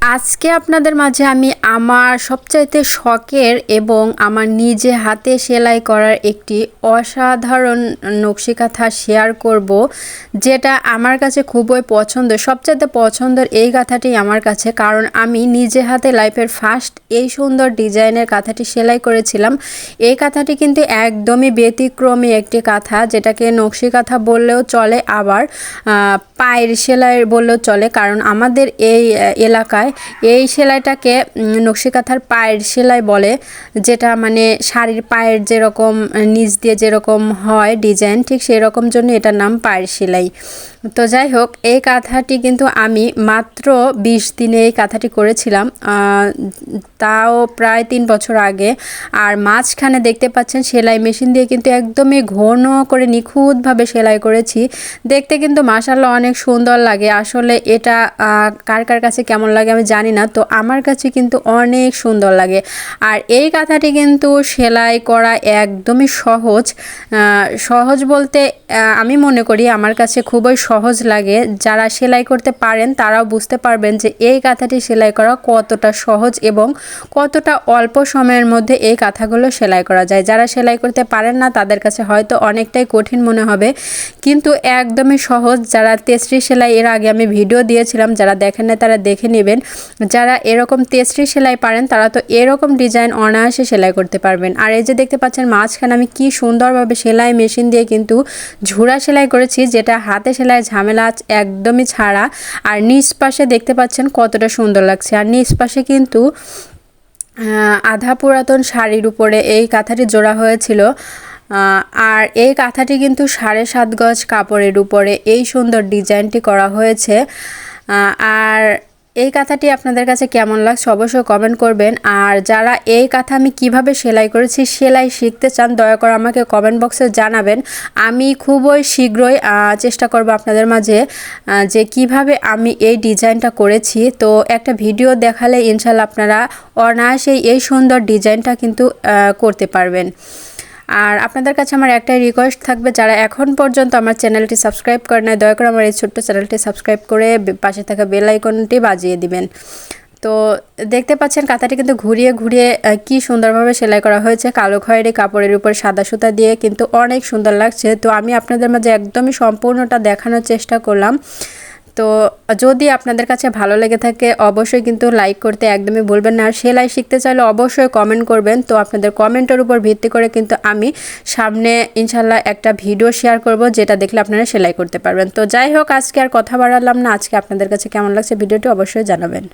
আজকে আপনাদের মাঝে আমি আমার সবচাইতে শখের এবং আমার নিজে হাতে সেলাই করার একটি অসাধারণ নকশিকাথা শেয়ার করব, যেটা আমার কাছে খুবই পছন্দ সবচাইতে পছন্দের এই কাঁথাটি আমার কাছে। কারণ আমি নিজে হাতে লাইফের ফার্স্ট এই সুন্দর ডিজাইনের কাঁথাটি সেলাই করেছিলাম। এই কাঁথাটি কিন্তু একদমই ব্যতিক্রমী একটি কাঁথা, যেটাকে নকশি কাঁথা বললেও চলে, আবার পায়ের সেলাই বললেও চলে। কারণ আমাদের এই এলাকায় এই সেলাইটাকে নকশিকাথার পায়ের সেলাই বলে, যেটা মানে শাড়ির পায়ের যেরকম নিচ দিয়ে যেরকম হয় ডিজাইন, ঠিক সেই রকম জন্য এটার নাম পায়ের সেলাই। তো যাই হোক, এই কাঁথাটি কিন্তু আমি মাত্র বিশ দিনে এই কাঁথাটি করেছিলাম। তাও প্রায় তিন বছর আগে। আর মাঝখানে দেখতে পাচ্ছেন, সেলাই মেশিন দিয়ে কিন্তু একদমই ঘন করে নিখুঁতভাবে সেলাই করেছি। দেখতে কিন্তু মাসাল্লাহ অনেক সুন্দর লাগে। আসলে এটা কার কার কাছে কেমন লাগে আমি জানি না, তো আমার কাছে কিন্তু অনেক সুন্দর লাগে। আর এই কাঁথাটি কিন্তু সেলাই করা একদমই সহজ। সহজ বলতে আমি মনে করি আমার কাছে খুবই সহজ লাগে। যারা সেলাই করতে পারেন, তারাও বুঝতে পারবেন যে এই কাঁথাটি সেলাই করা কতটা সহজ এবং কতটা অল্প সময়ের মধ্যে এই কাঁথাগুলো সেলাই করা যায়। যারা সেলাই করতে পারেন না, তাদের কাছে হয়তো অনেকটাই কঠিন মনে হবে। কিন্তু একদমই সহজ। যারা তেসরি সেলাই, এর আগে আমি ভিডিও দিয়েছিলাম, যারা দেখেন না তারা দেখে নেবেন। যারা এরকম তেসরি সেলাই পারেন, তারা তো এরকম ডিজাইন অনায়াসে সেলাই করতে পারবেন। আর এই যে দেখতে পাচ্ছেন মাঝখানে আমি কি সুন্দরভাবে সেলাই মেশিন দিয়ে কিন্তু ঝুরা সেলাই করেছি, যেটা হাতে সেলাই ঝামেলা একদমই ছাড়া। আর নিচ পাশে দেখতে পাচ্ছেন কতটা সুন্দর লাগছে। আর নিচ পাশে কিন্তু আধা পুরাতন শাড়ির উপরে এই কাঁথাটি জোড়া হয়েছিল। আর এই কাঁথাটি কিন্তু সাড়ে সাত গজ কাপড়ের উপরে এই সুন্দর ডিজাইনটি করা হয়েছে। আর এই কাঁথাটি আপনাদের কাছে কেমন লাগছে অবশ্যই কমেন্ট করবেন। আর যারা এই কাঁথা আমি কীভাবে সেলাই করেছি, সেলাই শিখতে চান, দয়া করে আমাকে কমেন্ট বক্সে জানাবেন। আমি খুবই শীঘ্রই চেষ্টা করব আপনাদের মাঝে যে কীভাবে আমি এই ডিজাইনটা করেছি। তো একটা ভিডিও দেখালে ইনশাল্লাহ আপনারা অনায়াসেই এই সুন্দর ডিজাইনটা কিন্তু করতে পারবেন। আর আপনাদের কাছে আমার একটাই রিকোয়েস্ট থাকবে, যারা এখন পর্যন্ত আমার চ্যানেলটি সাবস্ক্রাইব করে নেয় দয়া করে আমার এই ছোট্ট চ্যানেলটি সাবস্ক্রাইব করে পাশে থাকা বেল আইকনটি বাজিয়ে দিবেন। তো দেখতে পাচ্ছেন কাঁথাটি কিন্তু ঘুরিয়ে ঘুরিয়ে কি সুন্দরভাবে সেলাই করা হয়েছে। কালো খয়েরি কাপড়ের উপর সাদা সুতা দিয়ে কিন্তু অনেক সুন্দর লাগছে। তো আমি আপনাদের মাঝে একদমই সম্পূর্ণটা দেখানোর চেষ্টা করলাম। তো যদি আপনাদের কাছে ভালো লেগে থাকে, অবশ্যই কিন্তু লাইক করতে একদমই ভুলবেন না। আর সেলাই শিখতে চাইলে অবশ্যই কমেন্ট করবেন। তো আপনাদের কমেন্টের উপর ভিত্তি করে কিন্তু আমি সামনে ইনশাল্লাহ একটা ভিডিও শেয়ার করব, যেটা দেখলে আপনারা সেলাই করতে পারবেন। তো যাই হোক, আজকে আর কথা বাড়ালাম না। আজকে আপনাদের কাছে কেমন লাগছে ভিডিওটি অবশ্যই জানাবেন।